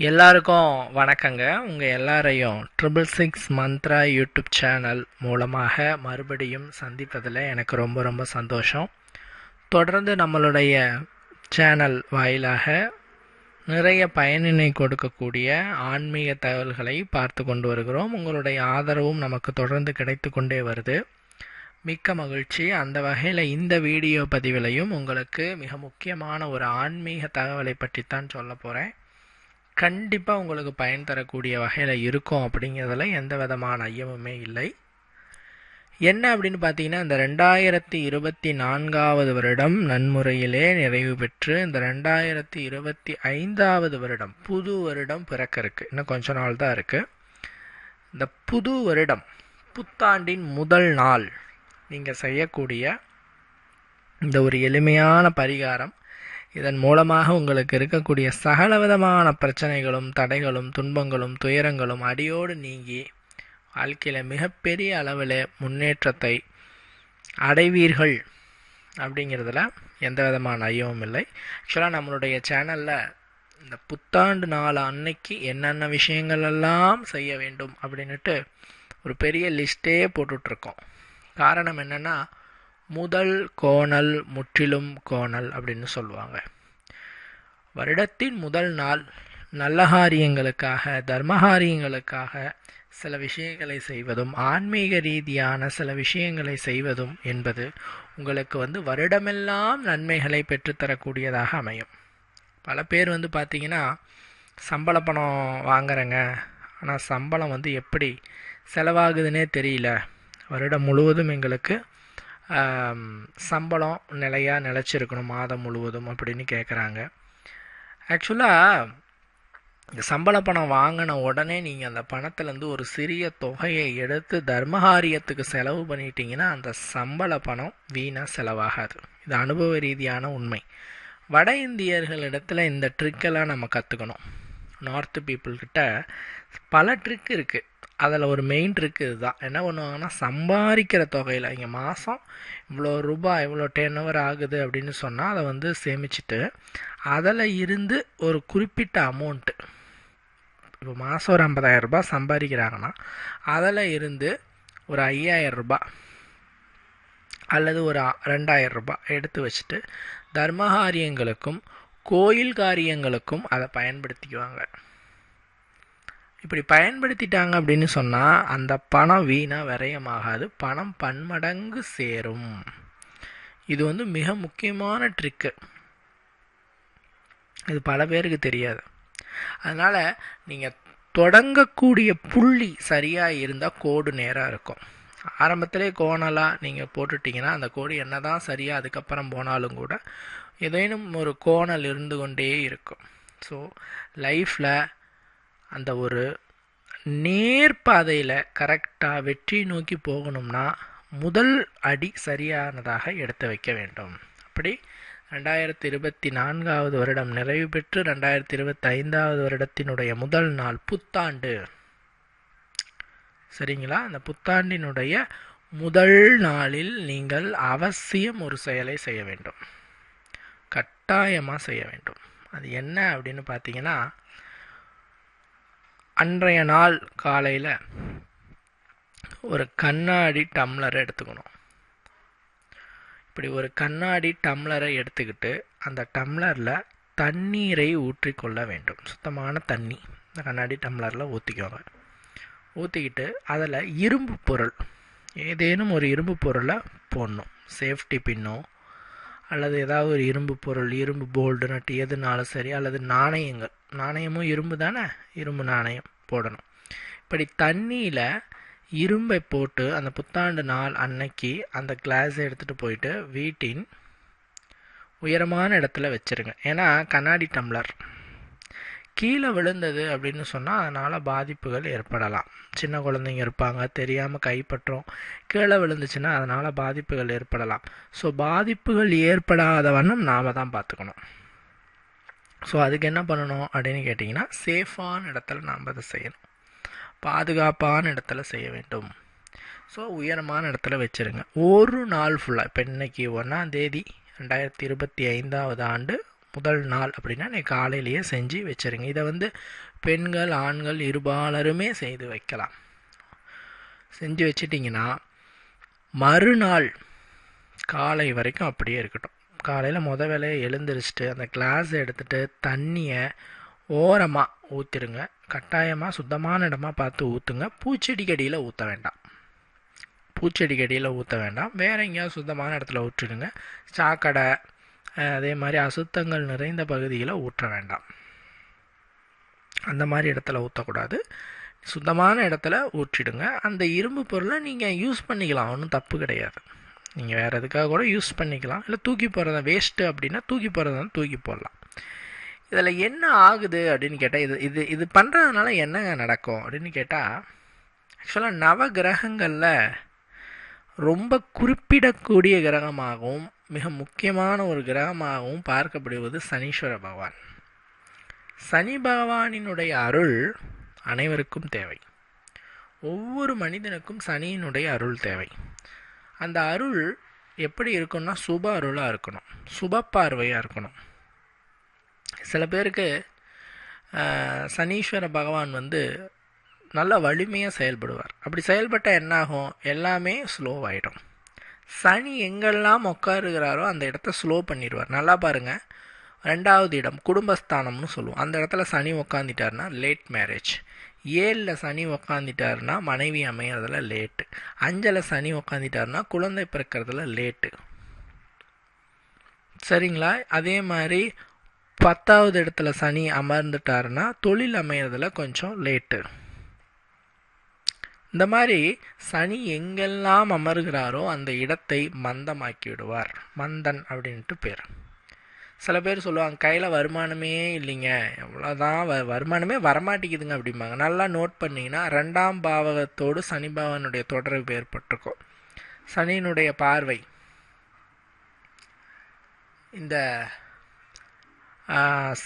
எல்லாருக்கும் வணக்கங்க. உங்கள் எல்லாரையும் triple six Mantra YouTube channel மூலமாக மறுபடியும் சந்திப்பதில் எனக்கு ரொம்ப ரொம்ப சந்தோஷம். தொடர்ந்து நம்மளுடைய சேனல் வாயிலாக நிறைய பயனினை கொடுக்கக்கூடிய ஆன்மீக தகவல்களை பார்த்து கொண்டு வருகிறோம். உங்களுடைய ஆதரவும் நமக்கு தொடர்ந்து கிடைத்து கொண்டே வருது. மிக்க மகிழ்ச்சி. அந்த வகையில் இந்த வீடியோ பதிவிலையும் உங்களுக்கு மிக முக்கியமான ஒரு ஆன்மீக தகவலை பற்றித்தான் சொல்ல போகிறேன் கண்டிப்பாக உங்களுக்கு பயன் தரக்கூடிய வகையில் இருக்கும் அப்படிங்கிறதுல எந்த விதமான ஐயமுமே இல்லை. என்ன அப்படின்னு பார்த்தீங்கன்னா இந்த ரெண்டாயிரத்தி இருபத்தி நான்காவது வருடம் நன்முறையிலே நிறைவு பெற்று இந்த ரெண்டாயிரத்தி இருபத்தி ஐந்தாவது வருடம் புது வருடம் பிறக்க இருக்குது இன்னும் கொஞ்ச நாள் தான் இருக்குது இந்த புது வருடம் புத்தாண்டின் முதல் நாள் நீங்கள் செய்யக்கூடிய இந்த ஒரு எளிமையான பரிகாரம் இதன் மூலமாக உங்களுக்கு இருக்கக்கூடிய சகல விதமான பிரச்சனைகளும் தடைகளும் துன்பங்களும் துயரங்களும் அடியோடு நீங்கி வாழ்க்கையில் மிகப்பெரிய அளவில் முன்னேற்றத்தை அடைவீர்கள் அப்படிங்கிறதுல எந்த விதமான ஐயமும் இல்லை. ஆக்சுவலாக நம்மளுடைய சேனலில் இந்த புத்தாண்டு நாள் அன்னைக்கு என்னென்ன விஷயங்கள் எல்லாம் செய்ய வேண்டும் அப்படின்ட்டு ஒரு பெரிய லிஸ்ட்டே போட்டுட்ருக்கோம். காரணம் என்னென்னா முதல் கோணல் முற்றிலும் கோணல் அப்படின்னு சொல்லுவாங்க. வருடத்தின் முதல் நாள் நல்ல காரியங்களுக்காக தர்மகாரியங்களுக்காக சில விஷயங்களை செய்வதும் ஆன்மீக ரீதியான சில விஷயங்களை செய்வதும் என்பது உங்களுக்கு வந்து வருடமெல்லாம் நன்மைகளை பெற்றுத்தரக்கூடியதாக அமையும். பல பேர் வந்து பார்த்திங்கன்னா சம்பள பணம் வாங்குறேங்க. ஆனால் சம்பளம் வந்து எப்படி செலவாகுதுன்னே தெரியல. வருடம் முழுவதும் எங்களுக்கு சம்பளம் நிலையாக நிலச்சிருக்கணும் மாதம் முழுவதும் அப்படின்னு கேட்குறாங்க ஆக்சுவலாக இந்த சம்பள பணம் வாங்கின உடனே நீங்கள் அந்த பணத்துலேருந்து ஒரு சிறிய தொகையை எடுத்து தர்மகாரியத்துக்கு செலவு பண்ணிட்டீங்கன்னா அந்த சம்பள பணம் வீணாக செலவாகாது. இது அனுபவ ரீதியான உண்மை. வட இந்தியர்களிடத்தில் இந்த ட்ரிக்கெல்லாம் நம்ம கற்றுக்கணும் நார்த்து பீப்புள்கிட்ட பல ட்ரிக் இருக்குது அதில் ஒரு மெயின் ட்ரிக் இதுதான். என்ன பண்ணுவாங்கன்னா சம்பாதிக்கிற தொகையில் இங்கே மாதம் இவ்வளோ ரூபாய் இவ்வளோ டென் ஓவர் ஆகுது அப்படின்னு சொன்னால் அதை வந்து சேமிச்சுட்டு அதில் இருந்து ஒரு குறிப்பிட்ட அமௌண்ட்டு இப்போ மாதம் ஒரு ஐம்பதாயிரம் ரூபாய் சம்பாதிக்கிறாங்கன்னா அதில் இருந்து ஒரு ஐயாயிரம் ரூபாய் அல்லது ஒரு ரெண்டாயிரம் ரூபாய் எடுத்து வச்சுட்டு தர்மகாரியங்களுக்கும் கோயில் காரியங்களுக்கும் அதை பயன்படுத்திக்குவாங்க. இப்படி பயன்படுத்திட்டாங்க அப்படின்னு சொன்னால் அந்த பணம் வீணாக விரயமாகாது. பணம் பன்மடங்கு சேரும். இது வந்து மிக முக்கியமான ட்ரிக்கு இது பல பேருக்கு தெரியாது. அதனால் நீங்கள் தொடங்கக்கூடிய புள்ளி சரியாக இருந்தால் கோடு நேராக இருக்கும். ஆரம்பத்திலே கோணலாக நீங்கள் போட்டுட்டிங்கன்னா அந்த கோடு என்ன தான் சரியாக அதுக்கப்புறம் போனாலும் கூட ஏதேனும் ஒரு கோணல் இருந்து கொண்டே இருக்கும். ஸோ லைஃப்பில் அந்த ஒரு நேர்பாதையில் கரெக்டாக வெற்றி நோக்கி போகணும்னா முதல் அடி சரியானதாக எடுத்து வைக்க வேண்டும். அப்படி ரெண்டாயிரத்தி இருபத்தி நான்காவது வருடம் நிறைவு பெற்று ரெண்டாயிரத்தி இருபத்தி ஐந்தாவது வருடத்தினுடைய முதல் நாள் புத்தாண்டு. சரிங்களா? அந்த புத்தாண்டினுடைய முதல் நாளில் நீங்கள் அவசியம் ஒரு செயலை செய்ய வேண்டும். கட்டாயமாக செய்ய வேண்டும். அது என்ன அப்படின்னு பார்த்தீங்கன்னா அன்றைய நாள் காலையில் ஒரு கண்ணாடி டம்ளரை எடுத்துக்கணும். இப்படி ஒரு கண்ணாடி டம்ளரை எடுத்துக்கிட்டு அந்த டம்ளரில் தண்ணீரை ஊற்றிக்கொள்ள வேண்டும். சுத்தமான தண்ணி. இந்த கண்ணாடி டம்ளரில் ஊற்றிக்கோங்க ஊற்றிக்கிட்டு அதில் இரும்பு பொருள் ஏதேனும் ஒரு இரும்பு பொருளை போடணும். சேஃப்டி பின்னோ அல்லது ஏதாவது ஒரு இரும்பு பொருள் இரும்பு போல்டு நட்டு எதுனாலும் சரி அல்லது நாணயங்கள் நாணயமும் இரும்பு தானே? இரும்பு நாணயம் போடணும். இப்படி தண்ணியில் இரும்பை போட்டு அந்த புத்தாண்டு நாள் அன்னைக்கு அந்த கிளாஸை எடுத்துகிட்டு போயிட்டு வீட்டின் உயரமான இடத்துல வச்சுருங்க. ஏன்னா கண்ணாடி டம்ளர். கீழே விழுந்தது அப்படின்னு சொன்னால் அதனால் பாதிப்புகள் ஏற்படலாம். சின்ன குழந்தைங்க இருப்பாங்க தெரியாமல் கைப்பற்றும். கீழே விழுந்துச்சுன்னா அதனால் பாதிப்புகள் ஏற்படலாம். ஸோ பாதிப்புகள் ஏற்படாத வண்ணம் நாம் தான் பார்த்துக்கணும். ஸோ அதுக்கு என்ன பண்ணணும் அப்படின்னு கேட்டிங்கன்னா சேஃபான இடத்துல நாம் அதை செய்யணும். பாதுகாப்பான இடத்துல செய்ய வேண்டும். ஸோ உயரமான இடத்துல வச்சுருங்க. ஒரு நாள் ஃபுல்லாக இப்போ இன்னைக்கு ஒன்றாம் தேதி ரெண்டாயிரத்தி இருபத்தி ஐந்தாவது ஆண்டு முதல் நாள் அப்படின்னா நீ காலையிலேயே செஞ்சு வச்சுருங்க. இதை வந்து பெண்கள் ஆண்கள் இருபாலருமே செய்து வைக்கலாம். செஞ்சு வச்சிட்டிங்கன்னா மறுநாள் காலை வரைக்கும் அப்படியே இருக்கட்டும். காலையில் முத வேலையை எழுந்திரிச்சிட்டு அந்த கிளாஸ் எடுத்துகிட்டு தண்ணியை ஓரமாக ஊற்றிடுங்க கட்டாயமாக சுத்தமான இடமா பார்த்து ஊற்றுங்க பூச்செடிக்கடியில் ஊற்ற வேண்டாம். பூச்செடிக்கடியில் ஊற்ற வேண்டாம். வேறு எங்கேயாவது சுத்தமான இடத்துல ஊற்றிடுங்க. சாக்கடை அதே மாதிரி அசுத்தங்கள் நிறைந்த பகுதியில் ஊற்ற வேண்டாம். அந்த மாதிரி இடத்துல ஊற்றக்கூடாது சுத்தமான இடத்துல ஊற்றிடுங்க. அந்த இரும்பு பொருளை நீங்கள் யூஸ் பண்ணிக்கலாம். ஒன்றும் தப்பு கிடையாது. நீங்கள் வேறு எதுக்காக கூட யூஸ் பண்ணிக்கலாம். இல்லை தூக்கி போகிறதா வேஸ்ட்டு அப்படின்னா தூக்கி போகிறதா தூக்கி போடலாம். இதில் என்ன ஆகுது அப்படின்னு கேட்டால் இது இது இது பண்ணுறதுனால என்னங்க நடக்கும் அப்படின்னு கேட்டால் ஆக்சுவலாக நவ கிரகங்களில் ரொம்ப குறிப்பிடக்கூடிய கிரகமாகவும் மிக முக்கியமான ஒரு கிரகமாகவும் பார்க்கப்படுவது சனீஸ்வர பகவான். சனி பகவானினுடைய அருள் அனைவருக்கும் தேவை. ஒவ்வொரு மனிதனுக்கும் சனியினுடைய அருள் தேவை. அந்த அருள் எப்படி இருக்குன்னா சுப அருளாக இருக்கணும். சுப பார்வையாக இருக்கணும். சில பேருக்கு சனீஸ்வர பகவான் வந்து நல்ல வலிமையாக செயல்படுவார். அப்படி செயல்பட்டால் என்னாகும்? எல்லாமே ஸ்லோவாகிடும் சனி எங்கெல்லாம் உட்காருகிறாரோ அந்த இடத்த ஸ்லோ பண்ணிடுவார். நல்லா பாருங்கள் ரெண்டாவது இடம் குடும்பஸ்தானம்னு சொல்லுவோம். அந்த இடத்துல சனி உட்காந்துட்டார்னா லேட் மேரேஜ் ஏழில் சனி உக்காந்துட்டாருன்னா மனைவி அமையறதுல லேட்டு அஞ்சில் சனி உக்காந்துட்டாருன்னா குழந்தை பிறக்கிறதுல லேட்டு சரிங்களா? அதே மாதிரி பத்தாவது இடத்துல சனி அமர்ந்துட்டாருன்னா தொழில் அமையறதுல கொஞ்சம் லேட்டு இந்த மாதிரி சனி எங்கெல்லாம் அமர்கிறாரோ அந்த இடத்தை மந்தமாக்கி விடுவார். மந்தன் அப்படின்ட்டு பேர். சில பேர் சொல்லுவாங்க கையில் வருமானமே இல்லைங்க. எவ்வளோதான் வ வருமானமே வரமாட்டேங்குதுங்க அப்படிம்பாங்க. நல்லா நோட் பண்ணிங்கன்னா ரெண்டாம் பாவகத்தோடு சனி பாவனுடைய தொடர்பு ஏற்பட்டிருக்கும். சனியினுடைய பார்வை. இந்த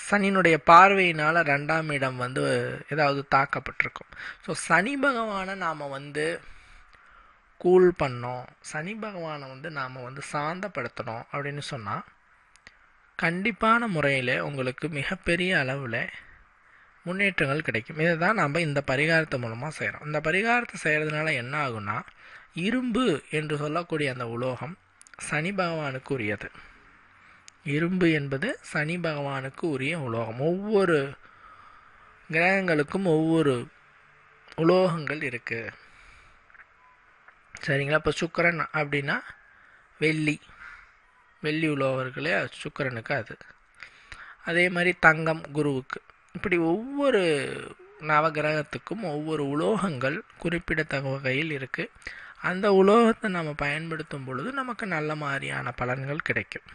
சனியினுடைய பார்வையினால் ரெண்டாம் இடம் வந்து ஏதாவது தாக்கப்பட்டிருக்கும். ஸோ சனி பகவானை நாம் வந்து கூல் பண்ணோம். சனி பகவானை வந்து நாம் வந்து சாந்தப்படுத்தணும் அப்படின்னு சொன்னால் கண்டிப்பான முறையில் உங்களுக்கு மிகப்பெரிய அளவில் முன்னேற்றங்கள் கிடைக்கும். இதை தான் நம்ம இந்த பரிகாரத்தை மூலமாக செய்கிறோம் இந்த பரிகாரத்தை செய்கிறதுனால என்ன ஆகும்னா இரும்பு என்று சொல்லக்கூடிய அந்த உலோகம் சனி பகவானுக்கு உரியது. இரும்பு என்பது சனி பகவானுக்கு உரிய உலோகம். ஒவ்வொரு கிரகங்களுக்கும் ஒவ்வொரு உலோகங்கள் இருக்குது சரிங்களா? இப்போ சுக்கரன் அப்படின்னா வெள்ளி. வெள்ளி உலோகர்களே சுக்கரனுக்கு அது. அதே மாதிரி தங்கம் குருவுக்கு. இப்படி ஒவ்வொரு நவகிரகத்துக்கும் ஒவ்வொரு உலோகங்கள் குறிப்பிடத்தக்க வகையில் இருக்குது அந்த உலோகத்தை நம்ம பயன்படுத்தும் பொழுது நமக்கு நல்ல மாதிரியான பலன்கள் கிடைக்கும்.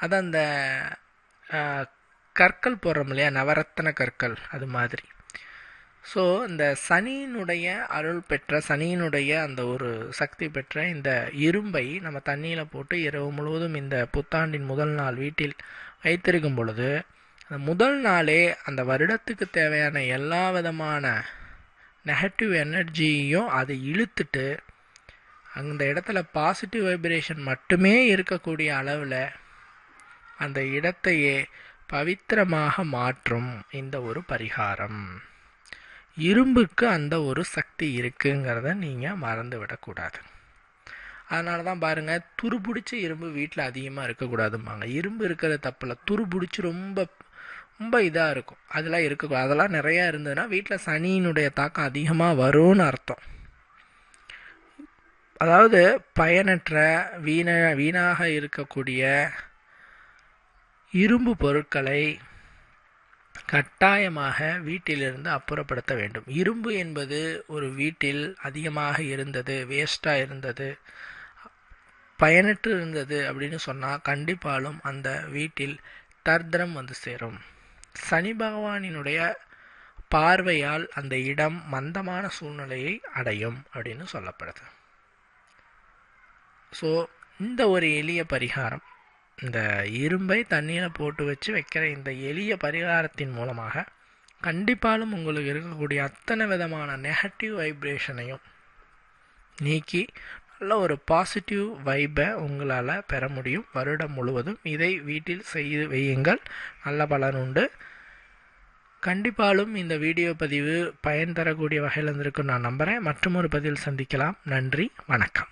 அது அந்த கற்கள் போடுறோம் இல்லையா? நவரத்தன கற்கள் அது மாதிரி. ஸோ இந்த சனியினுடைய அருள் பெற்ற சனியினுடைய அந்த ஒரு சக்தி பெற்ற இந்த இரும்பை நம்ம தண்ணியில் போட்டு இரவு முழுவதும் இந்த புத்தாண்டின் முதல் நாள் வீட்டில் வைத்திருக்கும் பொழுது அந்த முதல் நாளே அந்த வருடத்துக்கு தேவையான எல்லா விதமான நெகட்டிவ் எனர்ஜியையும் அதை இழுத்துட்டு அந்த இடத்துல பாசிட்டிவ் வைப்ரேஷன் மட்டுமே இருக்கக்கூடிய அளவில் அந்த இடத்தையே பவித்திரமாக மாற்றும் இந்த ஒரு பரிகாரம். இரும்புக்கு அந்த ஒரு சக்தி இருக்குங்கிறத நீங்கள் மறந்து விடக்கூடாது அதனால தான் பாருங்கள் துருபிடிச்ச இரும்பு வீட்டில் அதிகமாக இருக்கக்கூடாதும்பாங்க. இரும்பு இருக்கிற தப்பில் துருபிடிச்சி ரொம்ப ரொம்ப இதாக இருக்கும். அதெல்லாம் இருக்கக்கூடாது அதெல்லாம் நிறையா இருந்ததுன்னா வீட்டில் சனியினுடைய தாக்கம் அதிகமாக வரும்னு அர்த்தம். அதாவது பயனற்ற வீண வீணாக இருக்கக்கூடிய இரும்பு பொருட்களை கட்டாயமாக வீட்டிலிருந்து அப்புறப்படுத்த வேண்டும். இரும்பு என்பது ஒரு வீட்டில் அதிகமாக இருந்தது வேஸ்ட்டாக இருந்தது பயனற்று இருந்தது அப்படின்னு சொன்னால் கண்டிப்பாலும் அந்த வீட்டில் தர்திரம் வந்து சேரும். சனி பகவானினுடைய பார்வையால் அந்த இடம் மந்தமான சூழ்நிலையை அடையும் அப்படின்னு சொல்லப்படுது. ஸோ இந்த ஒரு எளிய பரிகாரம். இந்த இரும்பை தண்ணியில் போட்டு வச்சு வைக்கிற இந்த எளிய பரிகாரத்தின் மூலமாக கண்டிப்பாலும் உங்களுக்கு இருக்கக்கூடிய அத்தனை விதமான நெகட்டிவ் வைப்ரேஷனையும் நீக்கி நல்ல ஒரு பாசிட்டிவ் வைப்பை உங்களால் பெற முடியும். வருடம் முழுவதும் இதை வீட்டில் செய்து வையுங்கள். நல்ல பலன் உண்டு. கண்டிப்பாலும் இந்த வீடியோ பதிவு பயன் தரக்கூடிய வகையில் இருந்திருக்கும் நான் நம்புகிறேன் மற்றும் ஒரு பதில் சந்திக்கலாம். நன்றி. வணக்கம்.